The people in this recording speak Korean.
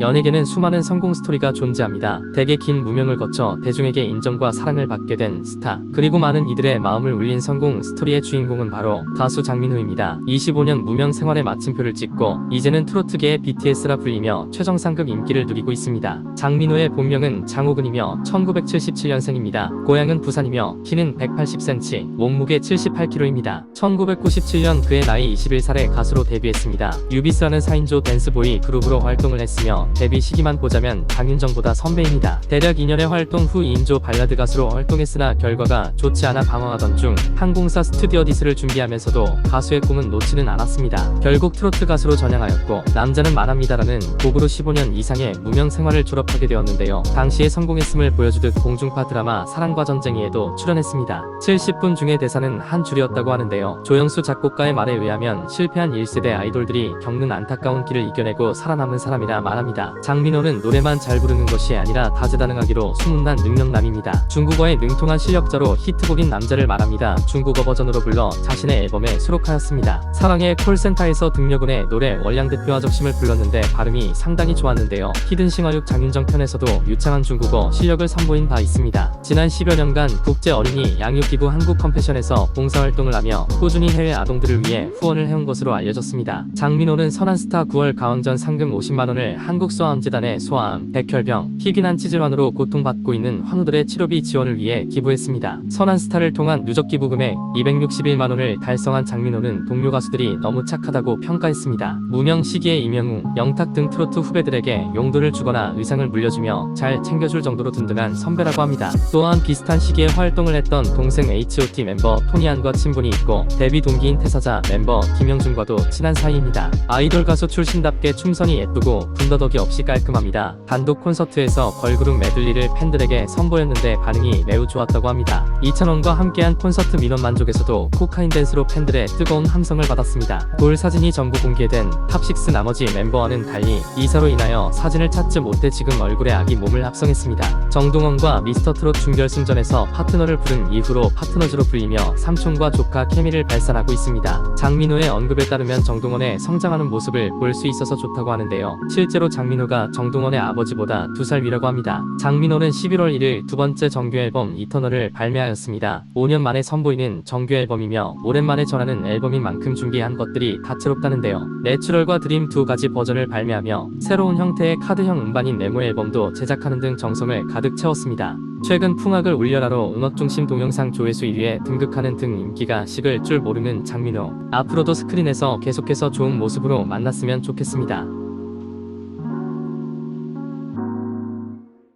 연예계는 수많은 성공 스토리가 존재합니다. 대개 긴 무명을 거쳐 대중에게 인정과 사랑을 받게 된 스타. 그리고 많은 이들의 마음을 울린 성공 스토리의 주인공은 바로 가수 장민호입니다. 25년 무명 생활의 마침표를 찍고 이제는 트로트계의 BTS라 불리며 최정상급 인기를 누리고 있습니다. 장민호의 본명은 장호근이며 1977년생입니다. 고향은 부산이며 키는 180cm, 몸무게 78kg입니다. 1997년 그의 나이 21살에 가수로 데뷔했습니다. 유비스라는 4인조 댄스보이 그룹으로 활동을 했으며 데뷔 시기만 보자면 장윤정보다 선배입니다. 대략 2년의 활동 후 2인조 발라드 가수로 활동했으나 결과가 좋지 않아 방황하던 중 항공사 스튜디오 디스를 준비하면서도 가수의 꿈은 놓지는 않았습니다. 결국 트로트 가수로 전향하였고 남자는 말합니다라는 곡으로 15년 이상의 무명 생활을 졸업하게 되었는데요. 당시에 성공했음을 보여주듯 공중파 드라마 사랑과 전쟁이에도 출연했습니다. 70분 중의 대사는 한 줄이었다고 하는데요. 조영수 작곡가의 말에 의하면 실패한 1세대 아이돌들이 겪는 안타까운 길을 이겨내고 살아남은 사람이라 말합니다. 장민호는 노래만 잘 부르는 것이 아니라 다재다능하기로 소문난 능력남입니다. 중국어에 능통한 실력자로 히트곡인 남자를 말합니다. 중국어 버전으로 불러 자신의 앨범에 수록하였습니다. 사랑의 콜센터에서 등려군의 노래 월량대표와 적심을 불렀는데 발음이 상당히 좋았는데요. 히든싱어육 장윤정 편에서도 유창한 중국어 실력을 선보인 바 있습니다. 지난 10여 년간 국제 어린이 양육기구 한국 컴패션에서 봉사활동을 하며 꾸준히 해외 아동들을 위해 후원을 해온 것으로 알려졌습니다. 장민호는 선한 스타 9월 가왕전 상금 50만원을 한국 소아암재단에 소아암, 백혈병, 희귀난 치질환으로 고통받고 있는 환우들의 치료비 지원을 위해 기부했습니다. 선한스타를 통한 누적 기부 금액 261만원을 달성한 장민호는 동료 가수들이 너무 착하다고 평가했습니다. 무명 시기에 이명웅, 영탁 등 트로트 후배들에게 용돈을 주거나 의상을 물려주며 잘 챙겨줄 정도로 든든한 선배라고 합니다. 또한 비슷한 시기에 활동을 했던 동생 H.O.T 멤버 토니안과 친분이 있고 데뷔 동기인 태사자 멤버 김영준과도 친한 사이입니다. 아이돌 가수 출신답게 춤선이 예쁘고 군더더기 없이 깔끔합니다. 단독 콘서트에서 걸그룹 메들리를 팬들에게 선보였는데 반응이 매우 좋았다고 합니다. 이찬원과 함께한 콘서트 민원 만족에서도 코카인 댄스로 팬들의 뜨거운 함성을 받았습니다. 돌 사진이 전부 공개된 탑6 나머지 멤버와는 달리 이사로 인하여 사진을 찾지 못해 지금 얼굴에 악이 몸을 합성했습니다. 정동원과 미스터 트롯 준결승전에서 파트너를 부른 이후로 파트너즈로 불리며 삼촌과 조카 케미를 발산하고 있습니다. 장민호의 언급에 따르면 정동원의 성장하는 모습을 볼 수 있어서 좋다고 하는데요. 실제로 장민호가 정동원의 아버지보다 두 살 위라고 합니다. 장민호는 11월 1일 두 번째 정규 앨범 이터널을 발매하였습니다. 5년 만에 선보이는 정규 앨범이며 오랜만에 전하는 앨범인 만큼 준비한 것들이 다채롭다는데요. 내추럴과 드림 두 가지 버전을 발매하며 새로운 형태의 카드형 음반인 네모 앨범도 제작하는 등 정성을 가득 채웠습니다. 최근 풍악을 울려라로 음악 중심 동영상 조회수 1위에 등극하는 등 인기가 식을 줄 모르는 장민호. 앞으로도 스크린에서 계속해서 좋은 모습으로 만났으면 좋겠습니다.